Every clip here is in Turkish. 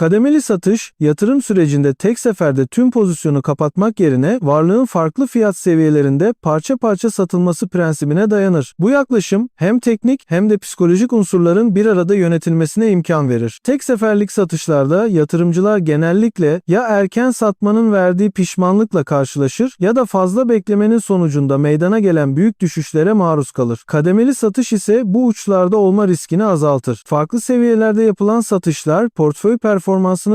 Kademeli satış, yatırım sürecinde tek seferde tüm pozisyonu kapatmak yerine varlığın farklı fiyat seviyelerinde parça parça satılması prensibine dayanır. Bu yaklaşım hem teknik hem de psikolojik unsurların bir arada yönetilmesine imkan verir. Tek seferlik satışlarda yatırımcılar genellikle ya erken satmanın verdiği pişmanlıkla karşılaşır ya da fazla beklemenin sonucunda meydana gelen büyük düşüşlere maruz kalır. Kademeli satış ise bu uçlarda olma riskini azaltır. Farklı seviyelerde yapılan satışlar portföy performansını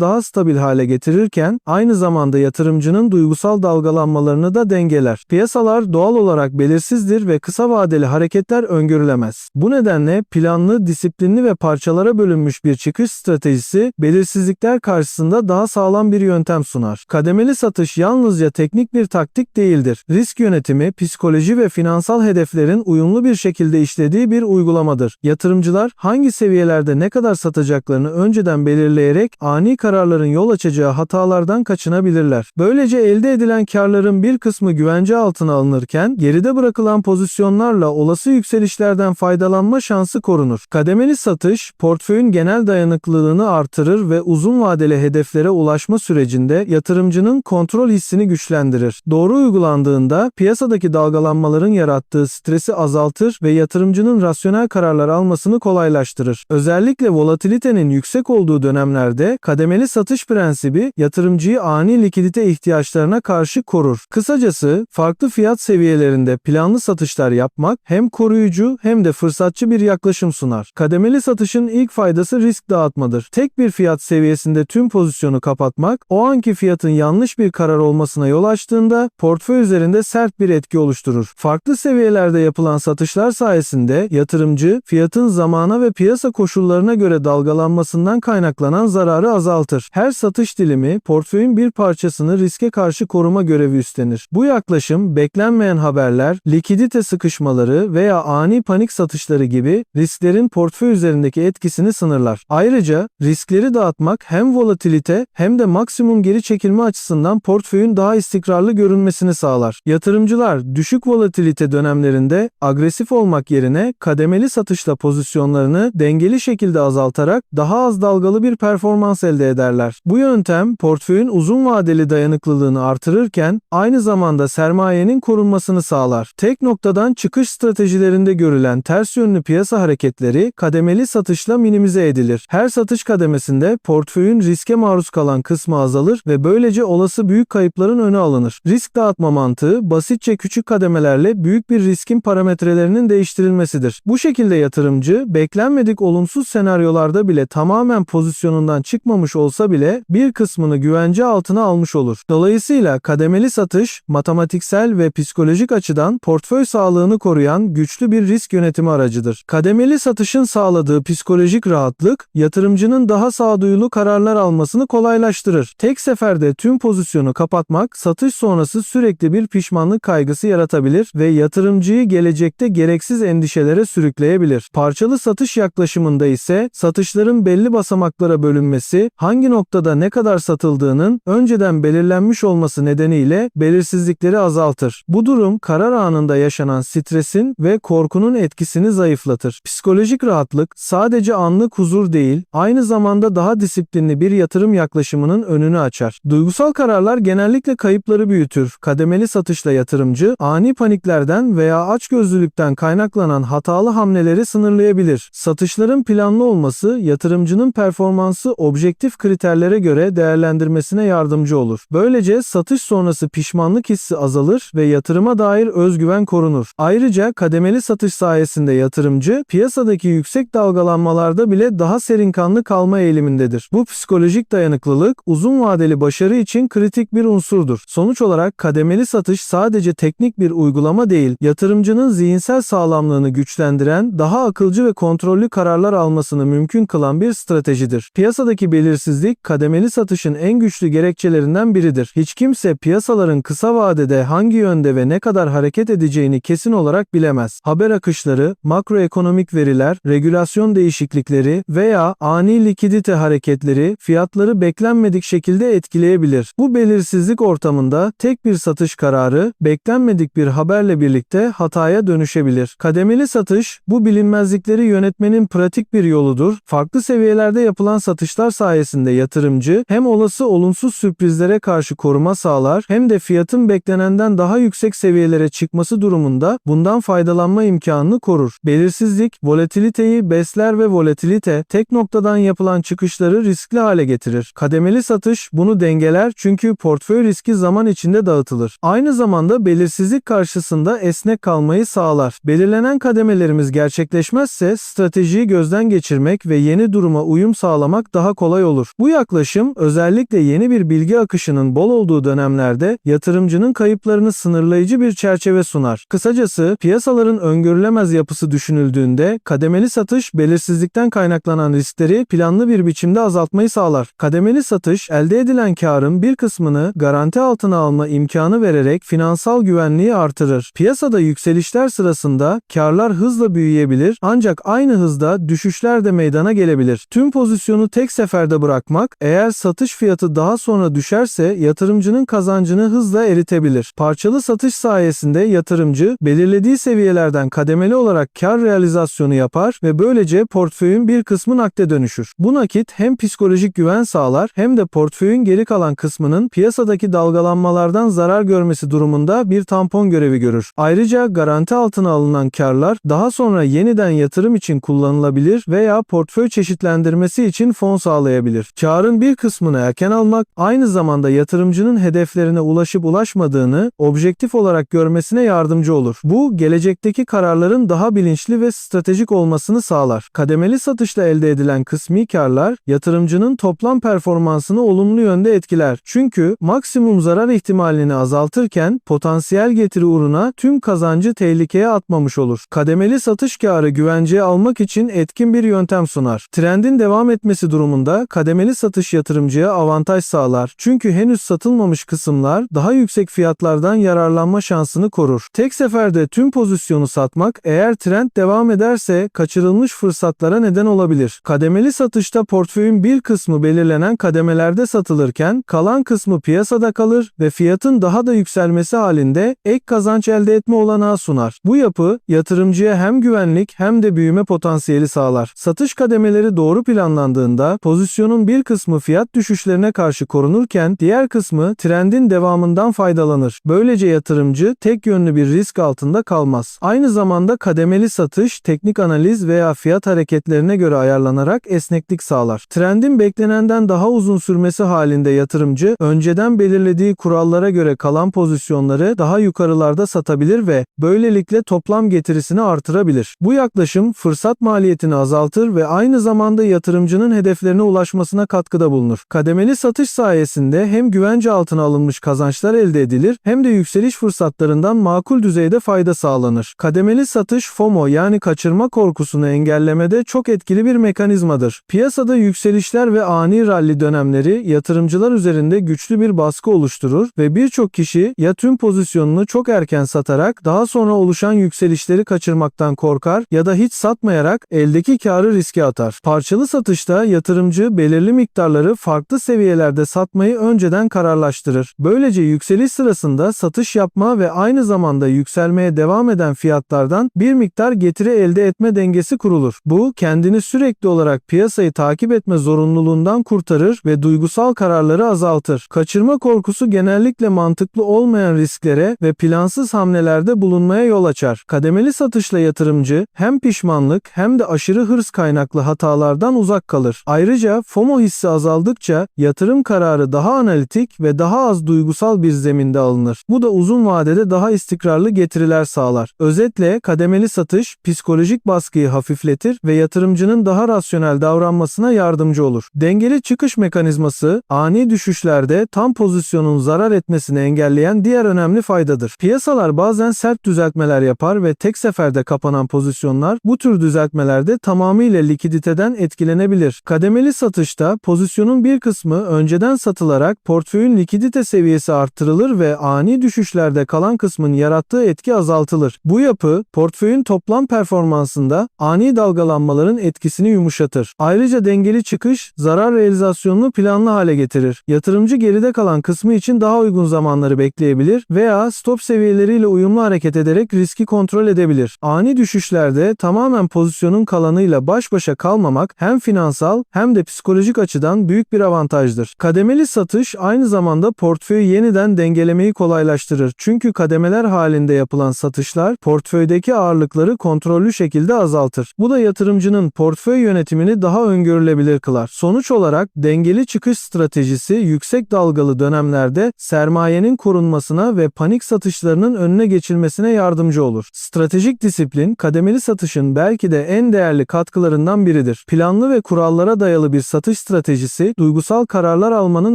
daha stabil hale getirirken aynı zamanda yatırımcının duygusal dalgalanmalarını da dengeler. Piyasalar doğal olarak belirsizdir ve kısa vadeli hareketler öngörülemez. Bu nedenle planlı, disiplinli ve parçalara bölünmüş bir çıkış stratejisi belirsizlikler karşısında daha sağlam bir yöntem sunar. Kademeli satış yalnızca teknik bir taktik değildir. Risk yönetimi, psikoloji ve finansal hedeflerin uyumlu bir şekilde işlediği bir uygulamadır. Yatırımcılar hangi seviyelerde ne kadar satacaklarını önceden belirleyerek ani kararların yol açacağı hatalardan kaçınabilirler. Böylece elde edilen karların bir kısmı güvence altına alınırken geride bırakılan pozisyonlarla olası yükselişlerden faydalanma şansı korunur. Kademeli satış, portföyün genel dayanıklılığını artırır ve uzun vadeli hedeflere ulaşma sürecinde yatırımcının kontrol hissini güçlendirir. Doğru uygulandığında piyasadaki dalgalanmaların yarattığı stresi azaltır ve yatırımcının rasyonel kararlar almasını kolaylaştırır. Özellikle volatilitenin yüksek olduğu dönemlerde kademeli satış prensibi yatırımcıyı ani likidite ihtiyaçlarına karşı korur. Kısacası farklı fiyat seviyelerinde planlı satışlar yapmak hem koruyucu hem de fırsatçı bir yaklaşım sunar. Kademeli satışın ilk faydası risk dağıtmadır. Tek bir fiyat seviyesinde tüm pozisyonu kapatmak, o anki fiyatın yanlış bir karar olmasına yol açtığında portföy üzerinde sert bir etki oluşturur. Farklı seviyelerde yapılan satışlar sayesinde yatırımcı fiyatın zamana ve piyasa koşullarına göre dalgalanmasından kaynaklanan zararı azaltır. Her satış dilimi portföyün bir parçasını riske karşı koruma görevi üstlenir. Bu yaklaşım beklenmeyen haberler, likidite sıkışmaları veya ani panik satışları gibi risklerin portföy üzerindeki etkisini sınırlar. Ayrıca riskleri dağıtmak hem volatilite hem de maksimum geri çekilme açısından portföyün daha istikrarlı görünmesini sağlar. Yatırımcılar düşük volatilite dönemlerinde agresif olmak yerine kademeli satışla pozisyonlarını dengeli şekilde azaltarak daha az dalgalı bir performans elde ederler. Bu yöntem portföyün uzun vadeli dayanıklılığını artırırken aynı zamanda sermayenin korunmasını sağlar. Tek noktadan çıkış stratejilerinde görülen ters yönlü piyasa hareketleri kademeli satışla minimize edilir. Her satış kademesinde portföyün riske maruz kalan kısmı azalır ve böylece olası büyük kayıpların önü alınır. Risk dağıtma mantığı basitçe küçük kademelerle büyük bir riskin parametrelerinin değiştirilmesidir. Bu şekilde yatırımcı beklenmedik olumsuz senaryolarda bile tamamen pozisyonundan çıkmamış olsa bile bir kısmını güvence altına almış olur. Dolayısıyla kademeli satış matematiksel ve psikolojik açıdan portföy sağlığını koruyan güçlü bir risk yönetimi aracıdır. Kademeli satışın sağladığı psikolojik rahatlık yatırımcının daha sağduyulu kararlar almasını kolaylaştırır. Tek seferde tüm pozisyonu kapatmak satış sonrası sürekli bir pişmanlık kaygısı yaratabilir ve yatırımcıyı gelecekte gereksiz endişelere sürükleyebilir. Parçalı satış yaklaşımında ise satışların belli basamaklara bölünmesi, hangi noktada ne kadar satıldığının önceden belirlenmiş olması nedeniyle belirsizlikleri azaltır. Bu durum karar anında yaşanan stresin ve korkunun etkisini zayıflatır. Psikolojik rahatlık sadece anlık huzur değil, aynı zamanda daha disiplinli bir yatırım yaklaşımının önünü açar. Duygusal kararlar genellikle kayıpları büyütür. Kademeli satışla yatırımcı ani paniklerden veya açgözlülükten kaynaklanan hatalı hamleleri sınırlayabilir. Satışların planlı olması yatırımcının performansı objektif kriterlere göre değerlendirmesine yardımcı olur. Böylece satış sonrası pişmanlık hissi azalır ve yatırıma dair özgüven korunur. Ayrıca kademeli satış sayesinde yatırımcı piyasadaki yüksek dalgalanmalarda bile daha serinkanlı kalma eğilimindedir. Bu psikolojik dayanıklılık uzun vadeli başarı için kritik bir unsurdur. Sonuç olarak kademeli satış sadece teknik bir uygulama değil, yatırımcının zihinsel sağlamlığını güçlendiren, daha akılcı ve kontrollü kararlar almasını mümkün kılan bir stratejidir. Piyasadaki belirsizlik kademeli satışın en güçlü gerekçelerinden biridir. Hiç kimse piyasaların kısa vadede hangi yönde ve ne kadar hareket edeceğini kesin olarak bilemez. Haber akışları, makroekonomik veriler, regülasyon değişiklikleri veya ani likidite hareketleri fiyatları beklenmedik şekilde etkileyebilir. Bu belirsizlik ortamında tek bir satış kararı beklenmedik bir haberle birlikte hataya dönüşebilir. Kademeli satış bu bilinmezlikleri yönetmenin pratik bir yoludur. Farklı seviyelerde yapılan satışlar kazançlar sayesinde yatırımcı hem olası olumsuz sürprizlere karşı koruma sağlar hem de fiyatın beklenenden daha yüksek seviyelere çıkması durumunda bundan faydalanma imkanını korur. Belirsizlik, volatiliteyi besler ve volatilite tek noktadan yapılan çıkışları riskli hale getirir. Kademeli satış bunu dengeler çünkü portföy riski zaman içinde dağıtılır. Aynı zamanda belirsizlik karşısında esnek kalmayı sağlar. Belirlenen kademelerimiz gerçekleşmezse stratejiyi gözden geçirmek ve yeni duruma uyum sağlamak daha kolay olur. Bu yaklaşım özellikle yeni bir bilgi akışının bol olduğu dönemlerde yatırımcının kayıplarını sınırlayıcı bir çerçeve sunar. Kısacası piyasaların öngörülemez yapısı düşünüldüğünde kademeli satış belirsizlikten kaynaklanan riskleri planlı bir biçimde azaltmayı sağlar. Kademeli satış elde edilen karın bir kısmını garanti altına alma imkanı vererek finansal güvenliği artırır. Piyasada yükselişler sırasında karlar hızla büyüyebilir ancak aynı hızda düşüşler de meydana gelebilir. Tüm pozisyonu tek seferde bırakmak eğer satış fiyatı daha sonra düşerse yatırımcının kazancını hızla eritebilir. Parçalı satış sayesinde yatırımcı belirlediği seviyelerden kademeli olarak kar realizasyonu yapar ve böylece portföyün bir kısmı nakde dönüşür. Bu nakit hem psikolojik güven sağlar hem de portföyün geri kalan kısmının piyasadaki dalgalanmalardan zarar görmesi durumunda bir tampon görevi görür. Ayrıca garanti altına alınan karlar daha sonra yeniden yatırım için kullanılabilir veya portföy çeşitlendirmesi için fon sağlayabilir. Karın bir kısmını erken almak aynı zamanda yatırımcının hedeflerine ulaşıp ulaşmadığını objektif olarak görmesine yardımcı olur. Bu gelecekteki kararların daha bilinçli ve stratejik olmasını sağlar. Kademeli satışla elde edilen kısmi karlar yatırımcının toplam performansını olumlu yönde etkiler. Çünkü maksimum zarar ihtimalini azaltırken potansiyel getiri uğruna tüm kazancı tehlikeye atmamış olur. Kademeli satış karı güvenceye almak için etkin bir yöntem sunar. Trendin devam etmesi durumunda kademeli satış yatırımcıya avantaj sağlar. Çünkü henüz satılmamış kısımlar daha yüksek fiyatlardan yararlanma şansını korur. Tek seferde tüm pozisyonu satmak eğer trend devam ederse kaçırılmış fırsatlara neden olabilir. Kademeli satışta portföyün bir kısmı belirlenen kademelerde satılırken kalan kısmı piyasada kalır ve fiyatın daha da yükselmesi halinde ek kazanç elde etme olanağı sunar. Bu yapı yatırımcıya hem güvenlik hem de büyüme potansiyeli sağlar. Satış kademeleri doğru planlandığında pozisyonun bir kısmı fiyat düşüşlerine karşı korunurken diğer kısmı trendin devamından faydalanır. Böylece yatırımcı tek yönlü bir risk altında kalmaz. Aynı zamanda kademeli satış teknik analiz veya fiyat hareketlerine göre ayarlanarak esneklik sağlar. Trendin beklenenden daha uzun sürmesi halinde yatırımcı önceden belirlediği kurallara göre kalan pozisyonları daha yukarılarda satabilir ve böylelikle toplam getirisini artırabilir. Bu yaklaşım fırsat maliyetini azaltır ve aynı zamanda yatırımcının hedeflerine ulaşmasına katkıda bulunur. Kademeli satış sayesinde hem güvence altına alınmış kazançlar elde edilir hem de yükseliş fırsatlarından makul düzeyde fayda sağlanır. Kademeli satış FOMO yani kaçırma korkusunu engellemede çok etkili bir mekanizmadır. Piyasada yükselişler ve ani rally dönemleri yatırımcılar üzerinde güçlü bir baskı oluşturur ve birçok kişi ya tüm pozisyonunu çok erken satarak daha sonra oluşan yükselişleri kaçırmaktan korkar ya da hiç satmayarak eldeki karı riske atar. Parçalı satışta yatırımcı belirli miktarları farklı seviyelerde satmayı önceden kararlaştırır. Böylece yükseliş sırasında satış yapma ve aynı zamanda yükselmeye devam eden fiyatlardan bir miktar getiri elde etme dengesi kurulur. Bu kendini sürekli olarak piyasayı takip etme zorunluluğundan kurtarır ve duygusal kararları azaltır. Kaçırma korkusu genellikle mantıklı olmayan risklere ve plansız hamlelerde bulunmaya yol açar. Kademeli satışla yatırımcı hem pişmanlık hem de aşırı hırs kaynaklı hatalardan uzak kalır. Ayrıca FOMO hissi azaldıkça yatırım kararı daha analitik ve daha az duygusal bir zeminde alınır. Bu da uzun vadede daha istikrarlı getiriler sağlar. Özetle kademeli satış psikolojik baskıyı hafifletir ve yatırımcının daha rasyonel davranmasına yardımcı olur. Dengeli çıkış mekanizması ani düşüşlerde tam pozisyonun zarar etmesini engelleyen diğer önemli faydadır. Piyasalar bazen sert düzeltmeler yapar ve tek seferde kapanan pozisyonlar bu tür düzeltmelerde tamamıyla likiditeden etkilenebilir. Kademeli satışta pozisyonun bir kısmı önceden satılarak portföyün likidite seviyesi arttırılır ve ani düşüşlerde kalan kısmın yarattığı etki azaltılır. Bu yapı portföyün toplam performansında ani dalgalanmaların etkisini yumuşatır. Ayrıca dengeli çıkış zarar realizasyonunu planlı hale getirir. Yatırımcı geride kalan kısmı için daha uygun zamanları bekleyebilir veya stop seviyeleriyle uyumlu hareket ederek riski kontrol edebilir. Ani düşüşlerde tamamen pozisyonun kalanıyla baş başa kalmamak hem finansal hem de de psikolojik açıdan büyük bir avantajdır. Kademeli satış aynı zamanda portföyü yeniden dengelemeyi kolaylaştırır. Çünkü kademeler halinde yapılan satışlar portföydeki ağırlıkları kontrollü şekilde azaltır. Bu da yatırımcının portföy yönetimini daha öngörülebilir kılar. Sonuç olarak dengeli çıkış stratejisi yüksek dalgalı dönemlerde sermayenin korunmasına ve panik satışlarının önüne geçilmesine yardımcı olur. Stratejik disiplin kademeli satışın belki de en değerli katkılarından biridir. Planlı ve kurallara dayalı bir satış stratejisi duygusal kararlar almanın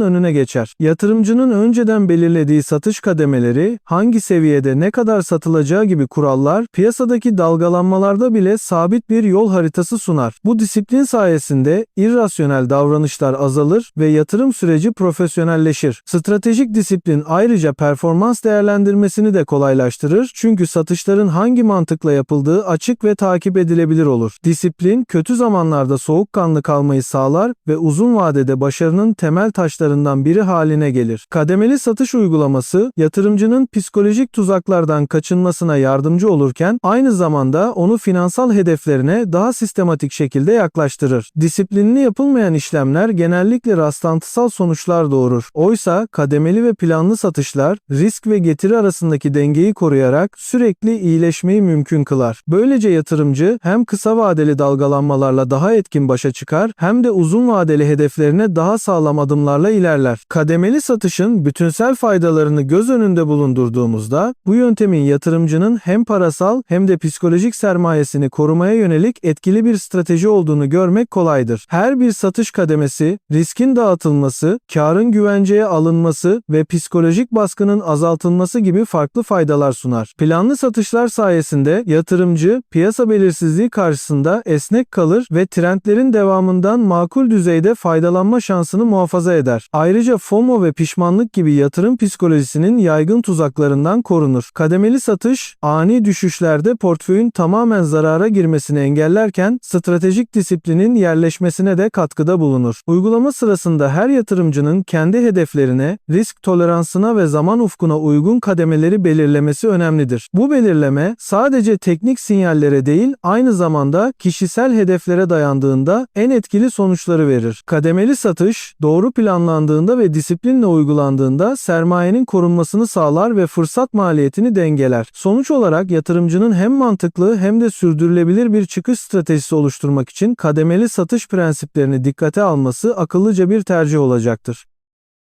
önüne geçer. Yatırımcının önceden belirlediği satış kademeleri, hangi seviyede ne kadar satılacağı gibi kurallar piyasadaki dalgalanmalarda bile sabit bir yol haritası sunar. Bu disiplin sayesinde irrasyonel davranışlar azalır ve yatırım süreci profesyonelleşir. Stratejik disiplin ayrıca performans değerlendirmesini de kolaylaştırır çünkü satışların hangi mantıkla yapıldığı açık ve takip edilebilir olur. Disiplin kötü zamanlarda soğukkanlı kalmayı sağlar ve uzun vadede başarının temel taşlarından biri haline gelir. Kademeli satış uygulaması yatırımcının psikolojik tuzaklardan kaçınmasına yardımcı olurken aynı zamanda onu finansal hedeflerine daha sistematik şekilde yaklaştırır. Disiplinli yapılmayan işlemler genellikle rastlantısal sonuçlar doğurur. Oysa kademeli ve planlı satışlar risk ve getiri arasındaki dengeyi koruyarak sürekli iyileşmeyi mümkün kılar. Böylece yatırımcı hem kısa vadeli dalgalanmalarla daha etkin başa çıkar hem de uzun vadeli hedeflerine daha sağlam adımlarla ilerler. Kademeli satışın bütünsel faydalarını göz önünde bulundurduğumuzda bu yöntemin yatırımcının hem parasal hem de psikolojik sermayesini korumaya yönelik etkili bir strateji olduğunu görmek kolaydır. Her bir satış kademesi, riskin dağıtılması, karın güvenceye alınması ve psikolojik baskının azaltılması gibi farklı faydalar sunar. Planlı satışlar sayesinde yatırımcı piyasa belirsizliği karşısında esnek kalır ve trendlerin devamından makul düzeyde faydalanma şansını muhafaza eder. Ayrıca FOMO ve pişmanlık gibi yatırım psikolojisinin yaygın tuzaklarından korunur. Kademeli satış, ani düşüşlerde portföyün tamamen zarara girmesini engellerken stratejik disiplinin yerleşmesine de katkıda bulunur. Uygulama sırasında her yatırımcının kendi hedeflerine, risk toleransına ve zaman ufkuna uygun kademeleri belirlemesi önemlidir. Bu belirleme sadece teknik sinyallere değil, aynı zamanda kişisel hedeflere dayandığında en etkili sonuçları verir. Kademeli satış, doğru planlandığında ve disiplinle uygulandığında sermayenin korunmasını sağlar ve fırsat maliyetini dengeler. Sonuç olarak yatırımcının hem mantıklı hem de sürdürülebilir bir çıkış stratejisi oluşturmak için kademeli satış prensiplerini dikkate alması akıllıca bir tercih olacaktır.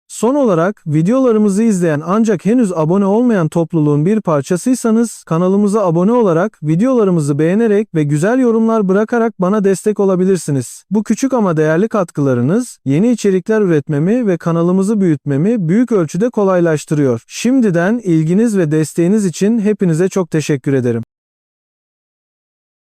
Son olarak videolarımızı izleyen ancak henüz abone olmayan topluluğun bir parçasıysanız kanalımıza abone olarak videolarımızı beğenerek ve güzel yorumlar bırakarak bana destek olabilirsiniz. Bu küçük ama değerli katkılarınız yeni içerikler üretmemi ve kanalımızı büyütmemi büyük ölçüde kolaylaştırıyor. Şimdiden ilginiz ve desteğiniz için hepinize çok teşekkür ederim.